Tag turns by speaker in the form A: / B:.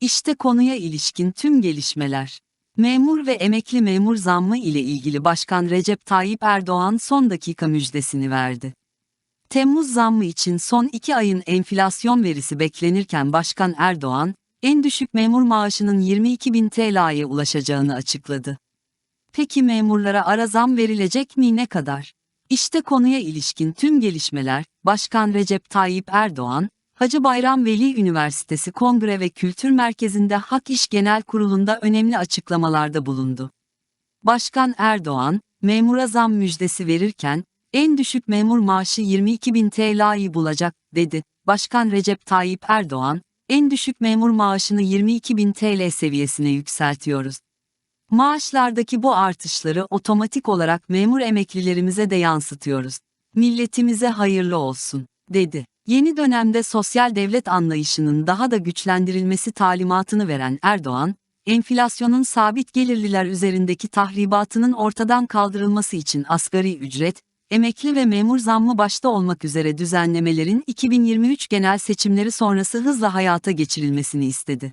A: İşte konuya ilişkin tüm gelişmeler. Memur ve emekli memur zammı ile ilgili Başkan Recep Tayyip Erdoğan son dakika müjdesini verdi. Temmuz zammı için son iki ayın enflasyon verisi beklenirken Başkan Erdoğan, en düşük memur maaşının 22 bin TL'ye ulaşacağını açıkladı. Peki memurlara ara zam verilecek mi ne kadar? İşte konuya ilişkin tüm gelişmeler, Başkan Recep Tayyip Erdoğan, Hacı Bayram Veli Üniversitesi Kongre ve Kültür Merkezi'nde Hak İş Genel Kurulu'nda önemli açıklamalarda bulundu. Başkan Erdoğan, memura zam müjdesi verirken, en düşük memur maaşı 22 bin TL'yi bulacak, dedi. Başkan Recep Tayyip Erdoğan, en düşük memur maaşını 22 bin TL seviyesine yükseltiyoruz. Maaşlardaki bu artışları otomatik olarak memur emeklilerimize de yansıtıyoruz. Milletimize hayırlı olsun, dedi. Yeni dönemde sosyal devlet anlayışının daha da güçlendirilmesi talimatını veren Erdoğan, enflasyonun sabit gelirliler üzerindeki tahribatının ortadan kaldırılması için asgari ücret, emekli ve memur zammı başta olmak üzere düzenlemelerin 2023 genel seçimleri sonrası hızla hayata geçirilmesini istedi.